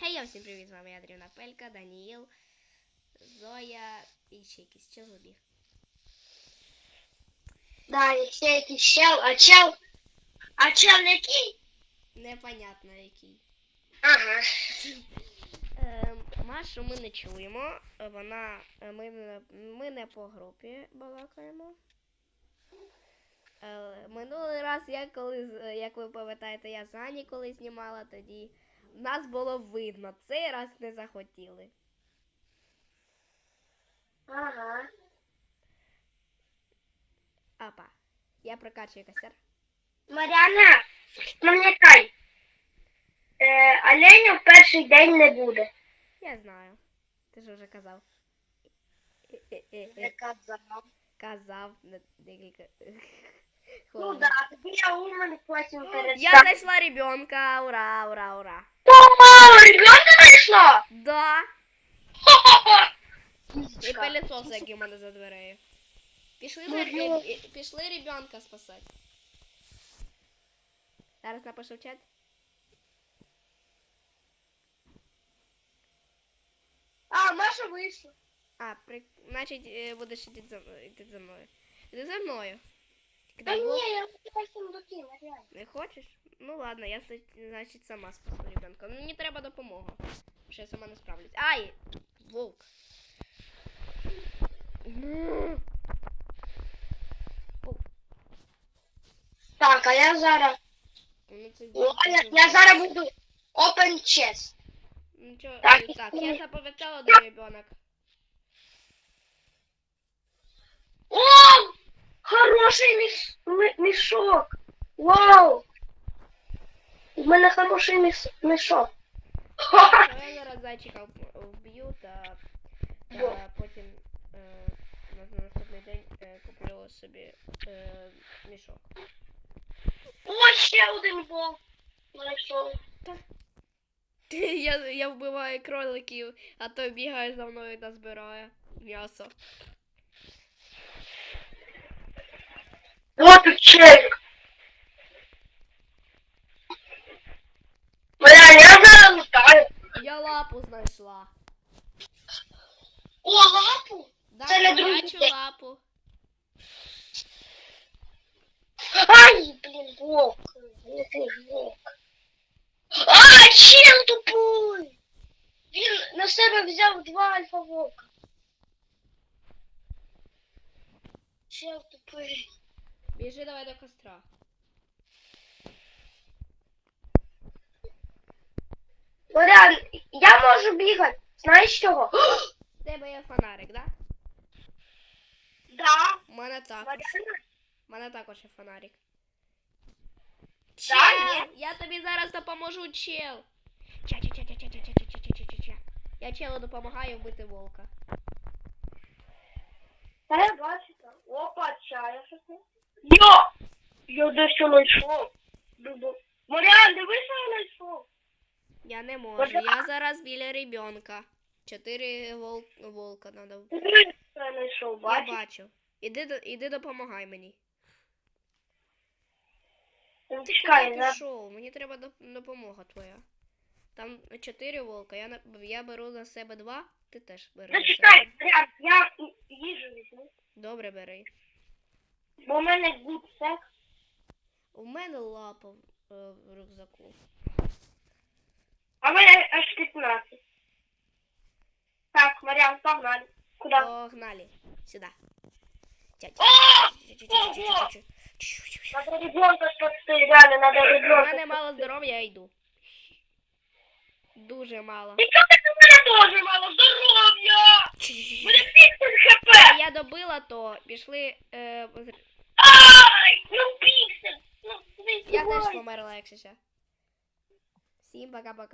Хей, я всім привіт, з вами Ядрівна Пелька, Даніїл, Зоя і ще якийсь чел забіг. Да, і ще якийсь чел, а чел. А чел який? Непонятно який. Ага. Ем, Машу ми не чуємо. Вона. е, Ми, не- ми не по групі балакаємо. Е, Минулий раз, я коли, е, як ви пам'ятаєте, я з Ані коли знімала, тоді нас було видно. Цей раз не захотіли. Ага. Апа. Я прокачую косяр. Маріана, пам'ятай. Е, оленя в перший день не буде. Я знаю. Ти ж вже казав. Е-е-е-е. казав. Казав на декілька. Ну да, тобі я умер потім Я знайшла ребенка, ура, ура, ура. О, ребенка знайшла? Да. Хо-хо-хо. І пилісос, який у мене за дверею. Пішли, за, Ну, е, е, пішли ребенка спасати. Зараз напишу в чат. А, Маша вийшла. А, при... значить, е, будеш іти за, мною- йти за мною. Іди за мною. Тільки Та дай Хочу сундуки, Маріана. Не хочеш? Ну ладно, я значить сама спасу ребенка. Ну мені треба допомога. Що я сама не справлюсь. Ай! Вовк. Ну. Так, а я зараз. ну це Ну, а я, я зараз буду open chest. Нічого, Так, так, так я запам'ятала, де ребенок. О! Хороший міш... мішок. Вау! У мене хороший міш... мішок. Ну, зайчика вб'ю та, та потім е, на наступний день е, куплю собі е, мішок. О, ще один вовк. Знайшов. Я, я вбиваю кроликів, а той бігає за мною та збирає м'ясо. Вот тут челик. Бля, я зараз лутаю. Я лапу знайшла. О, лапу? Да, Це не бачу друзі. лапу. Ай, блін, вовк. Який вовк. А, чел тупой. Він на себе взяв два альфа вовка. Чел тупий. Біжи давай до костра. Варіан, я можу бігати. Знаєш чого? В тебе є фонарик, да? Да. У мене також. У мене також є фонарик. Чел! Я тобі зараз допоможу, чел. ча ча ча ча ча ча ча ча ча ча ча Я челу допомагаю вбити волка. Та я бачу там. Опа, чая щось. Йо! Я дещо знайшов. Маріан, дивись, що я знайшов. Я не можу. Я зараз біля ребенка. Чотири вол... волка надо. Я знайшов, Я бачу. Іди, іди допомагай мені. Ну, Ти Чекай, куди пішов? Мені треба допомога твоя. Там чотири волка. Я, я беру на себе два, ти теж себе. Зачекай, Маріан, я їжу візьму. Добре, бери. Бо в мене good. У мене лапа в, е, в рюкзаку. А в мене аж 15. Так, Маріан, погнали. Куди? Погнали. Ого! Надо ребенка спасти, реально, надо У ребенка мене мало здоров'я, я йду. Дуже мало. І чого ти у мене дуже мало здоров'я? Мене піксель хп. Я добила, то пішли. Е, Ай, ну піксель. Ну, я теж померла, якщо ще. Всім пока-пока.